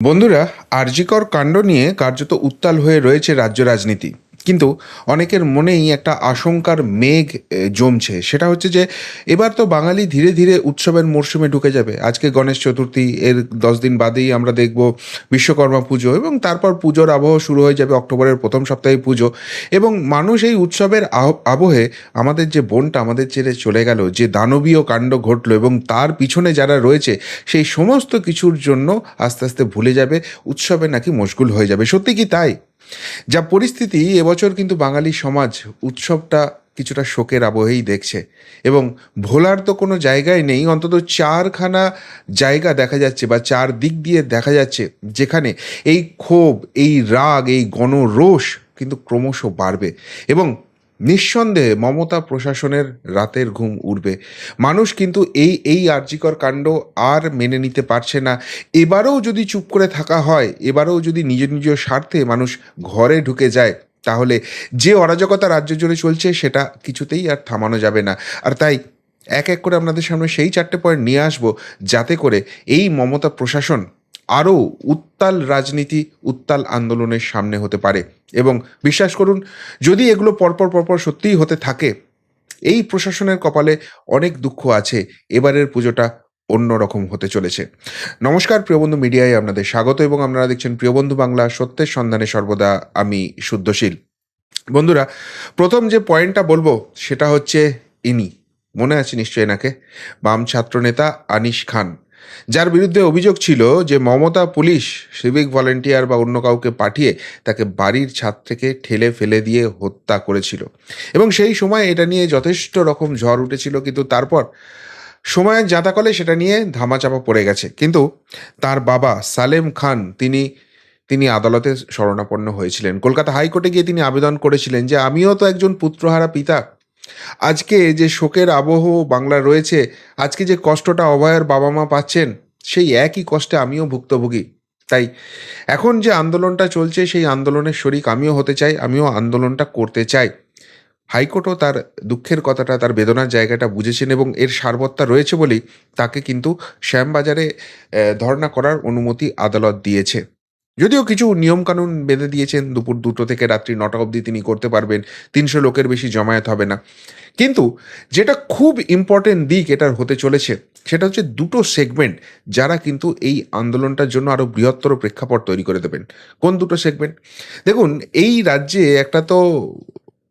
বন্ধুরা আরজিকর কাণ্ড নিয়ে কার্যত উত্তাল হয়ে রয়েছে রাজ্য রাজনীতি। কিন্তু অনেকের মনেই একটা আশঙ্কার মেঘ জমছে। সেটা হচ্ছে যে, এবার তো বাঙালি ধীরে ধীরে উৎসবের মরশুমে ঢুকে যাবে। আজকে গণেশ চতুর্থী, এর দশ দিন বাদেই আমরা দেখব বিশ্বকর্মা পুজো এবং তারপর পুজোর আবহ শুরু হয়ে যাবে অক্টোবরের প্রথম সপ্তাহে পুজো। এবং মানুষ এই উৎসবের আবহে আমাদের যে বোনটা, আমাদের ছেড়ে চলে গেল, যে দানবীয় কাণ্ড ঘটলো এবং তার পিছনে যারা রয়েছে, সেই সমস্ত কিছুর জন্য আস্তে আস্তে ভুলে যাবে, উৎসবে নাকি মশগুল হয়ে যাবে। সত্যি কি তাই? যা পরিস্থিতি এবছর কিন্তু বাঙালি সমাজ উৎসবটা কিছুটা শোকের আবহেই দেখছে। এবং ভোলার তো কোনো জায়গায় নেই, অন্তত চারখানা জায়গা দেখা যাচ্ছে বা চার দিক দিয়ে দেখা যাচ্ছে, যেখানে এই ক্ষোভ, এই রাগ, এই গণরোষ কিন্তু ক্রমশ বাড়বে। এবং নিঃসন্দেহে মমতা প্রশাসনের রাতের ঘুম উড়বে। মানুষ কিন্তু এই এই আর্যিকর কাণ্ড আর মেনে নিতে পারছে না। এবারেও যদি চুপ করে থাকা হয়, এবারেও যদি নিজ নিজ স্বার্থে মানুষ ঘরে ঢুকে যায়, তাহলে যে অরাজকতা রাজ্য জুড়ে চলছে সেটা কিছুতেই আর থামানো যাবে না। আর তাই এক এক করে আপনাদের সামনে সেই চারটে পয়েন্ট নিয়ে আসব, যাতে করে এই মমতা প্রশাসন আরও উত্তাল রাজনীতি, উত্তাল আন্দোলনের সামনে হতে পারে। এবং বিশ্বাস করুন, যদি এগুলো পরপর পরপর সত্যিই হতে থাকে, এই প্রশাসনের কপালে অনেক দুঃখ আছে। এবারের পুজোটা অন্যরকম হতে চলেছে। নমস্কার প্রিয়বন্ধু মিডিয়ায় আপনাদের স্বাগত এবং আপনারা দেখছেন প্রিয়বন্ধু বাংলা, সত্যের সন্ধানে সর্বদা আমি শুদ্ধশীল। বন্ধুরা, প্রথম যে পয়েন্টটা বলব, সেটা হচ্ছে ইনি। মনে আছে নিশ্চয়ই এনাকে? বাম ছাত্রনেতা আনিস খান। যার বিরুদ্ধে অভিযোগ ছিল যে মমতা পুলিশ সিভিক ভলেন্টিয়ার বা অন্য কাউকে পাঠিয়ে তাকে বাড়ির ছাদ থেকে ঠেলে ফেলে দিয়ে হত্যা করেছিল। এবং সেই সময় এটা নিয়ে যথেষ্ট রকম ঝড় উঠেছিল, কিন্তু তারপর সময়ের জাতাকলে সেটা নিয়ে ধামাচাপা পড়ে গেছে। কিন্তু তার বাবা সালেম খান, তিনি তিনি আদালতে শরণাপন্ন হয়েছিলেন। কলকাতা হাইকোর্টে গিয়ে তিনি আবেদন করেছিলেন যে, আমিও তো একজন পুত্রহারা পিতা আজকে যে শোকের আবহ বাংলা রয়েছে, আজকে যে কষ্টটা অভয়ের বাবা মা পাচ্ছেন, সেই একই কষ্টে আমিও ভুক্তভোগী। তাই এখন যে আন্দোলনটা চলছে, সেই আন্দোলনের শরিক আমিও হতে চাই, আমিও আন্দোলনটা করতে চাই। হাইকোর্টও তার দুঃখের কথাটা, তার বেদনার জায়গাটা বুঝেছেন এবং এর সারবত্তা রয়েছে বলেই তাকে কিন্তু শ্যামবাজারে ধর্ণা করার অনুমতি আদালত দিয়েছে। যদিও কিছু নিয়মকানুন বেঁধে দিয়েছেন, দুপুর দুটো থেকে রাত্রি নটা অবধি তিনি করতে পারবেন, তিনশো লোকের বেশি জমায়েত হবে না। কিন্তু যেটা খুব ইম্পর্টেন্ট দিক এটার হতে চলেছে, সেটা হচ্ছে দুটো সেগমেন্ট যারা কিন্তু এই আন্দোলনটার জন্য আরও বৃহত্তর প্রেক্ষাপট তৈরি করে দেবেন। কোন দুটো সেগমেন্ট দেখুন, এই রাজ্যে একটা তো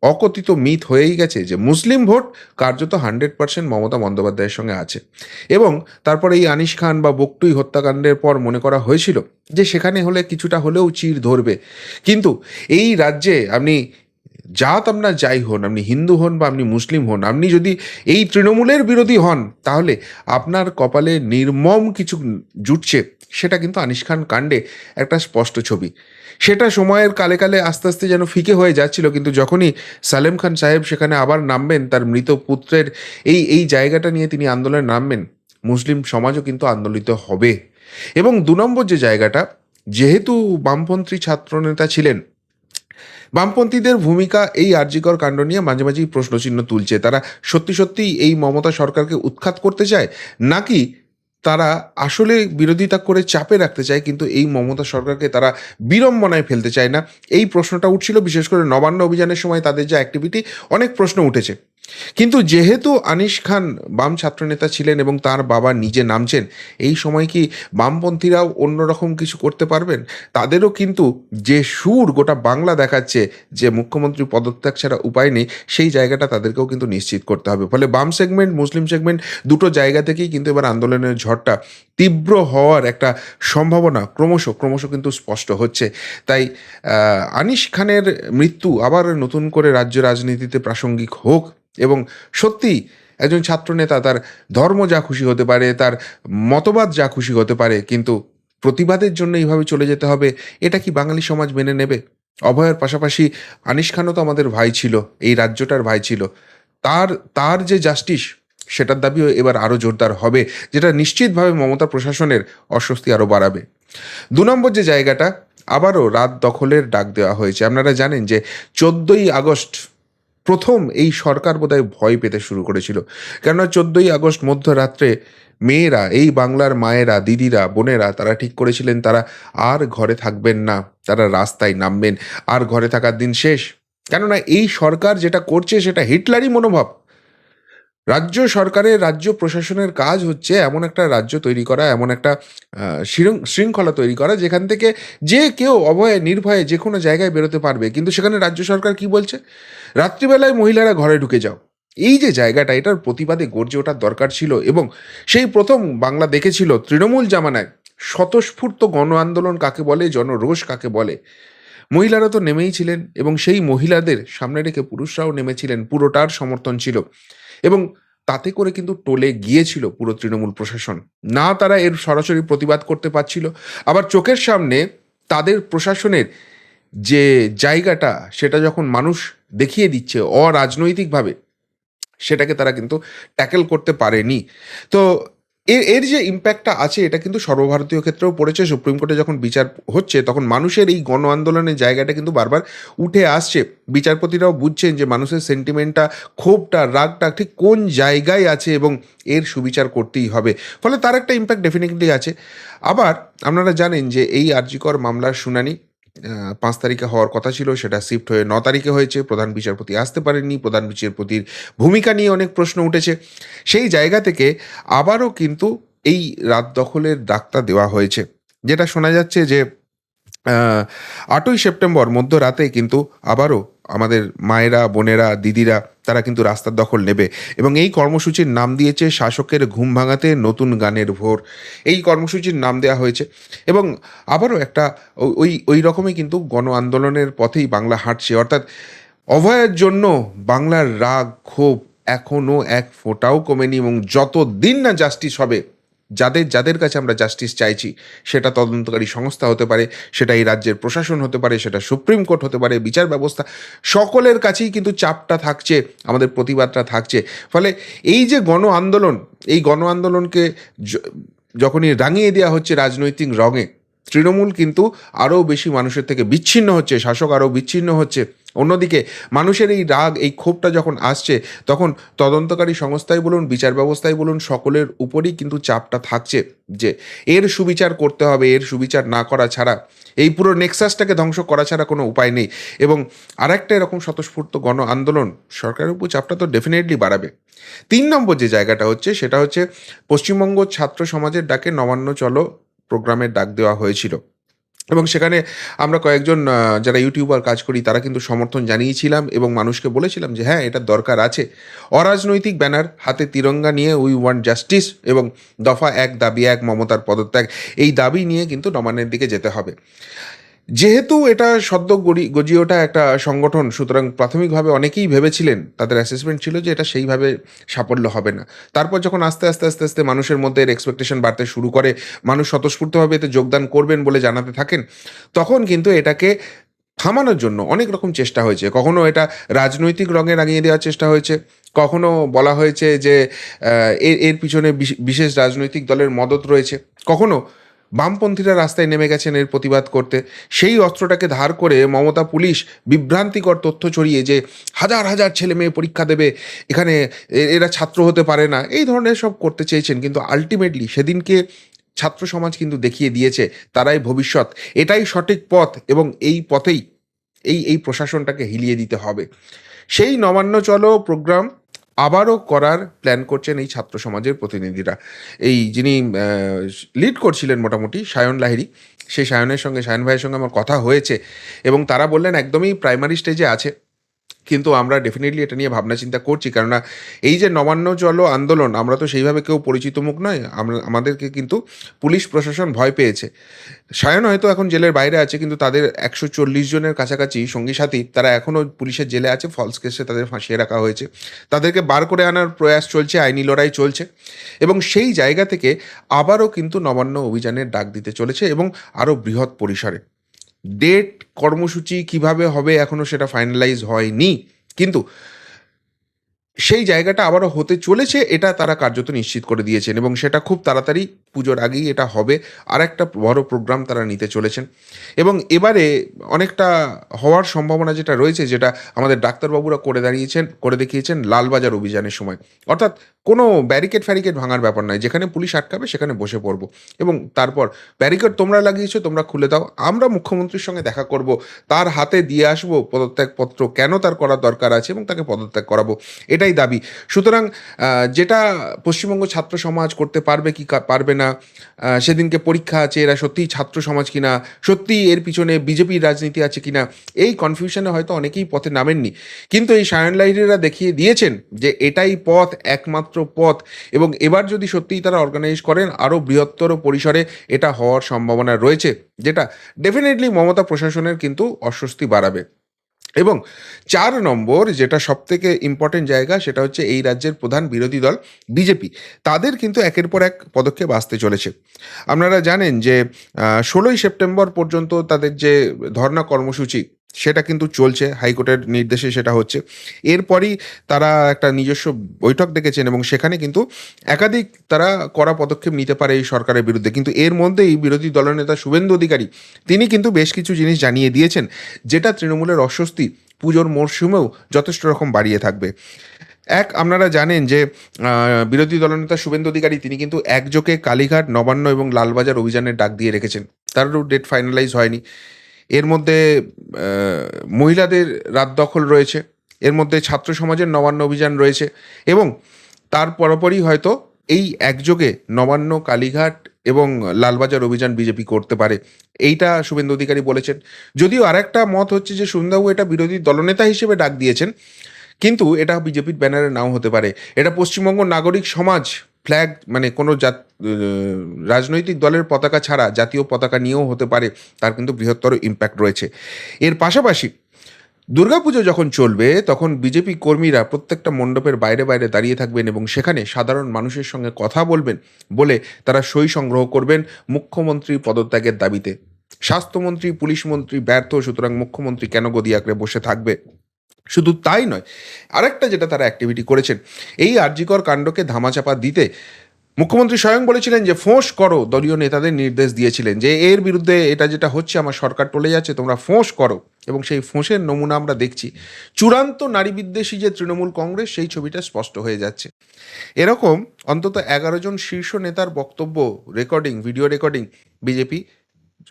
অকথিত মিথ হয়েই গেছে যে মুসলিম ভোট কার্যত হান্ড্রেড পার্সেন্ট মমতা বন্দ্যোপাধ্যায়ের সঙ্গে আছে। এবং তারপরে এই আনিস খান বা বকটুই হত্যাকাণ্ডের পর মনে করা হয়েছিল যে সেখানে হলে কিছুটা হলেও চির ধরবে। কিন্তু এই রাজ্যে আপনি জাত আপনার যাই হন, আপনি হিন্দু হন বা আপনি মুসলিম হন, আপনি যদি এই তৃণমূলের বিরোধী হন, তাহলে আপনার কপালে নির্মম কিছু জুটছে। সেটা কিন্তু আনিস খান কাণ্ডে একটা স্পষ্ট ছবি। সেটা সময়ের কালে কালে আস্তে আস্তে যেন ফিকে হয়ে যাচ্ছিল, কিন্তু যখনই সালেম খান সাহেব সেখানে আবার নামবেন, তার মৃত পুত্রের এই এই জায়গাটা নিয়ে তিনি আন্দোলনে নামবেন, মুসলিম সমাজও কিন্তু আন্দোলিত হবে। এবং দু নম্বর যে জায়গাটা, যেহেতু বামপন্থী ছাত্রনেতা ছিলেন, বামপন্থীদের ভূমিকা এই আর্যিকর কাণ্ড নিয়ে মাঝে মাঝেই প্রশ্নচিহ্ন তুলছে। তারা সত্যি সত্যিই এই মমতা সরকারকে উৎখাত করতে চায়, নাকি তারা আসলে বিরোধিতা করে চাপে রাখতে চায়, কিন্তু এই মমতা সরকারকে তারা বিড়ম্বনায় ফেলতে চায় না। এই প্রশ্নটা উঠছিল, বিশেষ করে নবান্ন অভিযানের সময় তাদের যে অ্যাক্টিভিটি অনেক প্রশ্ন উঠেছে। কিন্তু যেহেতু আনিস খান বাম ছাত্রনেতা ছিলেন এবং তার বাবা নিজে নামছেন, এই সময় কি বামপন্থীরাও অন্যরকম কিছু করতে পারবেন? তাদেরও কিন্তু যে সুর গোটা বাংলা দেখাচ্ছে, যে মুখ্যমন্ত্রী পদত্যাগ ছাড়া উপায় নেই, সেই জায়গাটা তাদেরকেও কিন্তু নিশ্চিত করতে হবে। ফলে বাম সেগমেন্ট, মুসলিম সেগমেন্ট দুটো জায়গা থেকেই কিন্তু এবার আন্দোলনের ঝড়টা তীব্র হওয়ার একটা সম্ভাবনা ক্রমশ ক্রমশ কিন্তু স্পষ্ট হচ্ছে। তাই আনিস খানের মৃত্যু আবার নতুন করে রাজ্য রাজনীতিতে প্রাসঙ্গিক হোক এবং সত্যি একজন ছাত্রনেতা তার ধর্ম যা খুশি হতে পারে, তার মতবাদ যা খুশি হতে পারে, কিন্তু প্রতিবাদের জন্য এইভাবে চলে যেতে হবে, এটা কি বাঙালি সমাজ মেনে নেবে? অভয়ের পাশাপাশি আনিস খানও তো আমাদের ভাই ছিল, এই রাজ্যটার ভাই ছিল। তার তার যে জাস্টিস, সেটার দাবিও এবার আরও জোরদার হবে, যেটা নিশ্চিতভাবে মমতা প্রশাসনের অস্বস্তি আরও বাড়াবে। দু নম্বর যে জায়গাটা, আবারও রাত দখলের ডাক দেওয়া হয়েছে। আপনারা জানেন যে চোদ্দোই আগস্ট প্রথম এই সরকার বোধহয় ভয় পেতে শুরু করেছিল। কেননা চোদ্দোই আগস্ট মধ্যরাত্রে মেয়েরা, এই বাংলার মায়েরা, দিদিরা, বোনেরা তারা ঠিক করেছিলেন তারা আর ঘরে থাকবেন না, তারা রাস্তায় নামবেন, আর ঘরে থাকার দিন শেষ। কেননা এই সরকার যেটা করছে সেটা হিটলারই মনোভাব। রাজ্য সরকারের, রাজ্য প্রশাসনের কাজ হচ্ছে এমন একটা রাজ্য তৈরি করা, এমন একটা শৃঙ্খলা তৈরি করা, যেখান থেকে যে কেউ অভয়ে, নির্ভয়ে যে কোনো জায়গায় বেরোতে পারবে। কিন্তু সেখানে রাজ্য সরকার কি বলছে? রাত্রিবেলায় মহিলারা ঘরে ঢুকে যাও। এই যে জায়গাটা, এটার প্রতিবাদে গর্জে ওঠার দরকার ছিল এবং সেই প্রথম বাংলা দেখেছিল তৃণমূল জামানায়, স্বতঃস্ফূর্ত গণ আন্দোলন কাকে বলে, জনরোষ কাকে বলে? মহিলারা তো নেমেই ছিলেন এবং সেই মহিলাদের সামনে রেখে পুরুষরাও নেমেছিলেন, পুরোটার সমর্থন ছিল। এবং তাতে করে কিন্তু টোলে গিয়েছিল পুরো তৃণমূল প্রশাসন। না তারা এর সরাসরি প্রতিবাদ করতে পারছিল। আবার চোখের সামনে তাদের প্রশাসনের যে জায়গাটা, সেটা যখন মানুষ দেখিয়ে দিচ্ছে অরাজনৈতিকভাবে, সেটাকে তারা কিন্তু ট্যাকেল করতে পারেনি। তো এর এর যে ইম্প্যাক্টটা আছে, এটা কিন্তু সর্বভারতীয় ক্ষেত্রেও পড়েছে। সুপ্রিম কোর্টে যখন বিচার হচ্ছে, তখন মানুষের এই গণ আন্দোলনের জায়গাটা কিন্তু বারবার উঠে আসছে। বিচারপতিরাও বুঝছেন যে মানুষের সেন্টিমেন্টটা ক্ষোভটা, রাগটা ঠিক কোন জায়গায় আছে এবং এর সুবিচার করতেই হবে। ফলে তার একটা ইম্প্যাক্ট ডেফিনেটলি আছে। আবার আপনারা জানেন যে এই আর্জিকর মামলার শুনানি পাঁচ তারিখে হওয়ার কথা ছিল, সেটা শিফট হয়ে ন তারিখে হয়েছে। প্রধান বিচারপতি আসতে পারেননি, প্রধান বিচারপতির ভূমিকা নিয়ে অনেক প্রশ্ন উঠেছে। সেই জায়গা থেকে আবারও কিন্তু এই রাত দখলের ডাকটা দেওয়া হয়েছে। যেটা শোনা যাচ্ছে যে আটই সেপ্টেম্বর মধ্যরাতে কিন্তু আবারও আমাদের মায়েরা, বোনেরা, দিদিরা, তারা কিন্তু রাস্তার দখল নেবে। এবং এই কর্মসূচির নাম দিয়েছে শাসকের ঘুম ভাঙাতে নতুন গানের ভোর। এই কর্মসূচির নাম দেওয়া হয়েছে। এবং আবারও একটা ওই ওই রকমই কিন্তু গণ আন্দোলনের পথেই বাংলা হাঁটছে। অর্থাৎ অভয়ের জন্য বাংলার রাগ, ক্ষোভ এখনও এক ফোঁটাও কমেনি এবং যত দিন না জাস্টিস হবে যাদের যাদের কাছে আমরা জাস্টিস চাইছি, সেটা তদন্তকারী সংস্থা হতে পারে, সেটা এই রাজ্যের প্রশাসন হতে পারে, সেটা সুপ্রিম কোর্ট হতে পারে, বিচার ব্যবস্থা, সকলের কাছেই কিন্তু চাপটা থাকছে, আমাদের প্রতিবাদটা থাকছে। ফলে এই যে গণ আন্দোলন, এই গণ আন্দোলনকে যখনই রাঙিয়ে দেওয়া হচ্ছে রাজনৈতিক রঙে, তৃণমূল কিন্তু আরও বেশি মানুষের থেকে বিচ্ছিন্ন হচ্ছে, শাসক আরও বিচ্ছিন্ন হচ্ছে। অন্যদিকে মানুষের এই রাগ, এই ক্ষোভটা যখন আসছে, তখন তদন্তকারী সংস্থায় বলুন, বিচার ব্যবস্থায় বলুন, সকলের উপরই কিন্তু চাপটা থাকছে যে এর সুবিচার করতে হবে, এর সুবিচার না করা ছাড়া, এই পুরো নেক্সাসটাকে ধ্বংস করা ছাড়া কোনো উপায় নেই। এবং আরেকটা এরকম স্বতঃস্ফূর্ত গণ আন্দোলন, সরকারের উপর চাপটা তো ডেফিনেটলি বাড়াবে। তিন নম্বর যে জায়গাটা হচ্ছে, সেটা হচ্ছে পশ্চিমবঙ্গ ছাত্র সমাজের ডাকে নবান্ন চলো প্রোগ্রামের ডাক দেওয়া হয়েছিল। এবং সেখানে আমরা কয়েকজন যারা ইউটিউবার কাজ করি, তারা কিন্তু সমর্থন জানিয়েছিলাম এবং মানুষকে বলেছিলাম যে হ্যাঁ এটা দরকার আছে। অরাজনৈতিক ব্যানার হাতে তিরঙ্গা নিয়ে উই ওয়ান্ট জাস্টিস এবং দফা এক, দাবি এক, মমতার পদত্যাগ, এই দাবি নিয়ে কিন্তু নবান্নের দিকে যেতে হবে। যেহেতু এটা সদ্য ওঠা একটা সংগঠন, সুতরাং প্রাথমিকভাবে অনেকেই ভেবেছিলেন, তাদের অ্যাসেসমেন্ট ছিল যে এটা সেইভাবে সাফল্য হবে না। তারপর যখন আস্তে আস্তে আস্তে আস্তে মানুষের মধ্যে এর এক্সপেকটেশন বাড়তে শুরু করে, মানুষ স্বতঃস্ফূর্তভাবে এতে যোগদান করবেন বলে জানাতে থাকেন, তখন কিন্তু এটাকে থামানোর জন্য অনেক রকম চেষ্টা হয়েছে। কখনো এটা রাজনৈতিক রঙে রাঙিয়ে দেওয়ার চেষ্টা হয়েছে, কখনো বলা হয়েছে যে এর এর পিছনে বিশ- বিশেষ রাজনৈতিক দলের মদত রয়েছে, কখনো বামপন্থীরা রাস্তায় নেমে গেছেন এর প্রতিবাদ করতে। সেই অস্ত্রটাকে ধার করে মমতা পুলিশ বিভ্রান্তিকর তথ্য ছড়িয়ে যে হাজার হাজার ছেলে মেয়ে পরীক্ষা দেবে, এখানে এরা ছাত্র হতে পারে না, এই ধরনের সব করতে চেয়েছেন। কিন্তু আলটিমেটলি সেদিনকে ছাত্র সমাজ কিন্তু দেখিয়ে দিয়েছে তারাই ভবিষ্যৎ। এটাই সঠিক পথ এবং এই পথেই এই এই প্রশাসনটাকে হিলিয়ে দিতে হবে। সেই নবান্ন চলো প্রোগ্রাম আবারও করার প্ল্যান করছেন এই ছাত্র সমাজের প্রতিনিধিরা। এই যিনি লিড করছিলেন মোটামুটি, সায়ন লাহিরি সেই সায়নের সঙ্গে, সায়ন ভাইয়ের সঙ্গে আমার কথা হয়েছে এবং তারা বললেন একদমই প্রাইমারি স্টেজে আছে। কিন্তু আমরা ডেফিনেটলি এটা নিয়ে ভাবনা চিন্তা করছি। কেননা এই যে নবান্ন চলো আন্দোলন, আমরা তো সেইভাবে কেউ পরিচিত মুখ নয় আমাদেরকে কিন্তু পুলিশ প্রশাসন ভয় পেয়েছে। সায়ন হয়তো এখন জেলের বাইরে আছে, কিন্তু তাদের একশো চল্লিশ জনের কাছাকাছি সঙ্গী সাথী, তারা এখনও পুলিশের জেলে আছে ফলস কেসে তাদের ফাঁসিয়ে রাখা হয়েছে। তাদেরকে বার করে আনার প্রয়াস চলছে, আইনি লড়াই চলছে। এবং সেই জায়গা থেকে আবারও কিন্তু নবান্ন অভিযানের ডাক দিতে চলেছে এবং আরও বৃহৎ পরিসরে। ডেট কর্মসূচি কীভাবে হবে এখনও সেটা ফাইনালাইজ হয়নি। কিন্তু সেই জায়গাটা আবারও হতে চলেছে, এটা তারা কার্যত নিশ্চিত করে দিয়েছেন এবং সেটা খুব তাড়াতাড়ি পুজোর আগেই এটা হবে। আর একটা বড় প্রোগ্রাম তারা নিতে চলেছেন। এবং এবারে অনেকটা হওয়ার সম্ভাবনা যেটা রয়েছে, যেটা আমাদের ডাক্তারবাবুরা করে দাঁড়িয়েছেন, করে দেখিয়েছেন লালবাজার অভিযানের সময়। অর্থাৎ কোনো ব্যারিকেড ফ্যারিকেড ভাঙার ব্যাপার নয়। যেখানে পুলিশ আটকাবে, সেখানে বসে পড়ব। এবং তারপর ব্যারিকেড তোমরা লাগিয়েছো, তোমরা খুলে দাও। আমরা মুখ্যমন্ত্রীর সঙ্গে দেখা করব, তার হাতে দিয়ে আসব পদত্যাগপত্র, কেন তার করার দরকার আছে এবং তাকে পদত্যাগ করাবো। এটাই দাবি। সুতরাং যেটা পশ্চিমবঙ্গ ছাত্র সমাজ করতে পারবে কি পারবে না সেদিনকে পরীক্ষা আছে এরা সত্যিই ছাত্র সমাজ কিনা, সত্যিই এর পিছনে বিজেপির রাজনীতি আছে কিনা, এই কনফিউশনে হয়তো অনেকেই পথে নামেননি। কিন্তু এই সায়ন লাইটেরা দেখিয়ে দিয়েছেন যে এটাই পথ একমাত্র পথ এবং এবার যদি সত্যিই তারা অর্গানাইজ করেন, আরও বৃহত্তর পরিসরে এটা হওয়ার সম্ভাবনা রয়েছে, যেটা ডেফিনেটলি মমতা প্রশাসনের কিন্তু অস্বস্তি বাড়াবে। এবং চার নম্বর যেটা সব থেকে ইম্পর্টেন্ট জায়গা, সেটা হচ্ছে এই রাজ্যের প্রধান বিরোধী দল, বিজেপি। তাদের কিন্তু একের পর এক পদক্ষেপ আসতে চলেছে। আপনারা জানেন যে ষোলোই সেপ্টেম্বর পর্যন্ত তাদের যে ধর্না কর্মসূচি সেটা কিন্তু চলছে, হাইকোর্টের নির্দেশে সেটা হচ্ছে। এরপরই তারা একটা নিজস্ব বৈঠক ডেকেছেন এবং সেখানে কিন্তু একাধিক তারা কড়া পদক্ষেপ নিতে পারে এই সরকারের বিরুদ্ধে। কিন্তু এর মধ্যেই বিরোধী দলনেতা শুভেন্দু অধিকারী, তিনি কিন্তু বেশ কিছু জিনিস জানিয়ে দিয়েছেন, যেটা তৃণমূলের অস্বস্তি, পুজোর মরশুমেও যথেষ্ট রকম বাড়িয়ে থাকবে। এক, আপনারা জানেন যে বিরোধী দলনেতা শুভেন্দু অধিকারী, তিনি কিন্তু একযোগে কালীঘাট, নবান্ন এবং লালবাজার অভিযানের ডাক দিয়ে রেখেছেন। তারও ডেট ফাইনালাইজ হয়নি। এর মধ্যে মহিলাদের রাত দখল রয়েছে। এর মধ্যে ছাত্র সমাজের নবান্ন অভিযান রয়েছে এবং তার পরপরই হয়তো এই একযোগে নবান্ন, কালীঘাট এবং লালবাজার অভিযান বিজেপি করতে পারে। এইটা শুভেন্দু অধিকারী বলেছেন। যদিও আরেকটা মত হচ্ছে যে, সুন্দরবাবু এটা বিরোধী দলনেতা হিসেবে ডাক দিয়েছেন, কিন্তু এটা বিজেপির ব্যানারে নাও হতে পারে। এটা পশ্চিমবঙ্গ নাগরিক সমাজ ফ্ল্যাগ মানে কোনো জাত রাজনৈতিক দলের পতাকা ছাড়া জাতীয় পতাকা নিয়েও হতে পারে, তার কিন্তু বৃহত্তর ইম্প্যাক্ট রয়েছে। এর পাশাপাশি দুর্গাপুজো যখন চলবে, তখন বিজেপি কর্মীরা প্রত্যেকটা মণ্ডপের বাইরে বাইরে দাঁড়িয়ে থাকবেন এবং সেখানে সাধারণ মানুষের সঙ্গে কথা বলবেন বলে তারা সই সংগ্রহ করবেন মুখ্যমন্ত্রী পদত্যাগের দাবিতে। স্বাস্থ্যমন্ত্রী, পুলিশ মন্ত্রী ব্যর্থ, সুতরাং মুখ্যমন্ত্রী কেন গদি আঁকড়ে বসে থাকবে? শুধু তাই নয়, আরেকটা যেটা তারা অ্যাক্টিভিটি করেছেন, এই আর্যিকর কাণ্ডকে ধামাচাপা দিতে মুখ্যমন্ত্রী স্বয়ং বলেছিলেন যে, ফোঁস করো। দলীয় নেতাদের নির্দেশ দিয়েছিলেন যে, এর বিরুদ্ধে এটা যেটা হচ্ছে, আমার সরকার টলে যাচ্ছে, তোমরা ফোঁস করো। এবং সেই ফোঁসের নমুনা আমরা দেখছি। চূড়ান্ত নারী বিদ্বেষী যে তৃণমূল কংগ্রেস, সেই ছবিটা স্পষ্ট হয়ে যাচ্ছে। এরকম অন্তত এগারো জন শীর্ষ নেতার বক্তব্য রেকর্ডিং ভিডিও রেকর্ডিং বিজেপি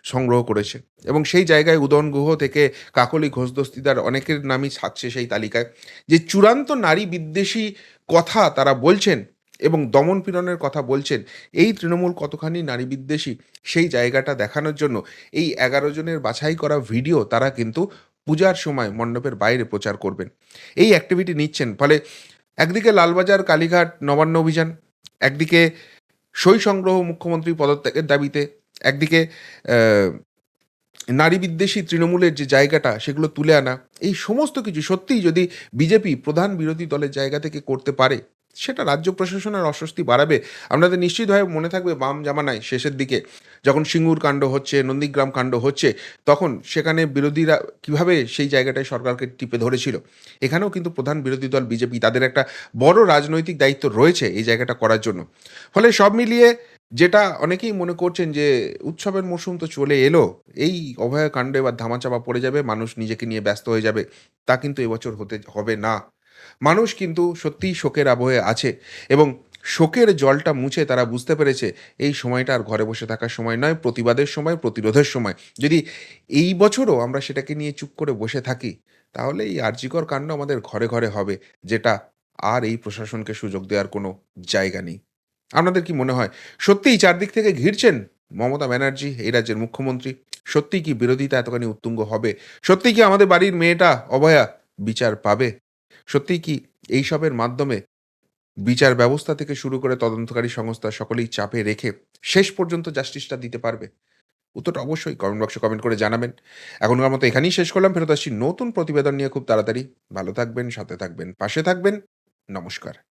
সংগ্রহ করেছে। এবং সেই জায়গায় উদয়ন গুহ থেকে কাকলি ঘোষ দস্তিদার অনেকের নামই থাকছে সেই তালিকায়। যে চূড়ান্ত নারী বিদ্বেষী কথা তারা বলছেন এবং দমন পীড়নের কথা বলছেন, এই তৃণমূল কতখানি নারী বিদ্বেষী সেই জায়গাটা দেখানোর জন্য এই এগারো জনের বাছাই করা ভিডিও তারা কিন্তু পূজার সময় মণ্ডপের বাইরে প্রচার করবেন। এই অ্যাক্টিভিটি নিচ্ছেন। ফলে একদিকে লালবাজার, কালীঘাট, নবান্ন অভিযান, একদিকে সই সংগ্রহ মুখ্যমন্ত্রী পদত্যাগের দাবিতে একদিকে নারী বিদ্বেষী তৃণমূলের যে জায়গাটা, সেগুলো তুলে আনা, এই সমস্ত কিছু সত্যিই যদি বিজেপি প্রধান বিরোধী দলের জায়গা থেকে করতে পারে, সেটা রাজ্য প্রশাসনের অস্বস্তি বাড়াবে। আপনাদের নিশ্চিতভাবে মনে থাকবে বাম জামানায় শেষের দিকে, যখন সিঙ্গুর কাণ্ড হচ্ছে, নন্দীগ্রাম কাণ্ড হচ্ছে, তখন সেখানে বিরোধীরা কীভাবে সেই জায়গাটায় সরকারকে টিপে ধরেছিল? এখানেও কিন্তু প্রধান বিরোধী দল বিজেপি, তাদের একটা বড় রাজনৈতিক দায়িত্ব রয়েছে এই জায়গাটা করার জন্য। ফলে সব মিলিয়ে যেটা অনেকেই মনে করছেন যে উৎসবের মরশুম তো চলে এলো, এই অভয় কাণ্ড এবার ধামাচাপা পড়ে যাবে, মানুষ নিজেকে নিয়ে ব্যস্ত হয়ে যাবে, তা কিন্তু এবছর হতে, হবে না। মানুষ কিন্তু সত্যিই শোকের আবহে আছে এবং শোকের জলটা মুছে তারা বুঝতে পেরেছে, এই সময়টা আর ঘরে বসে থাকার সময় নয়, প্রতিবাদের সময়, প্রতিরোধের সময়। যদি এই বছরও আমরা সেটাকে নিয়ে চুপ করে বসে থাকি, তাহলে এই আর্যিকর কাণ্ড আমাদের ঘরে ঘরে হবে, যেটা আর এই প্রশাসনকে সুযোগ দেওয়ার কোনো জায়গা নেই। আপনাদের কি মনে হয়, সত্যিই চারদিক থেকে ঘিরছেন মমতা ব্যানার্জি, এই রাজ্যের মুখ্যমন্ত্রী? সত্যিই কি বিরোধিতা এতখানি উত্তুঙ্গ হবে? সত্যি কি আমাদের বাড়ির মেয়েটা অভয়া বিচার পাবে? সত্যিই কি এইসবের মাধ্যমে বিচার ব্যবস্থা থেকে শুরু করে তদন্তকারী সংস্থা সকলেই চাপে রেখে শেষ পর্যন্ত জাস্টিসটা দিতে পারবে? উত্তরটা অবশ্যই কমেন্ট বক্সে কমেন্ট করে জানাবেন। এখনকার মতো এখানেই শেষ করলাম। ফেরত আসছি নতুন প্রতিবেদন নিয়ে খুব তাড়াতাড়ি। ভালো থাকবেন, সাথে থাকবেন, পাশে থাকবেন। নমস্কার।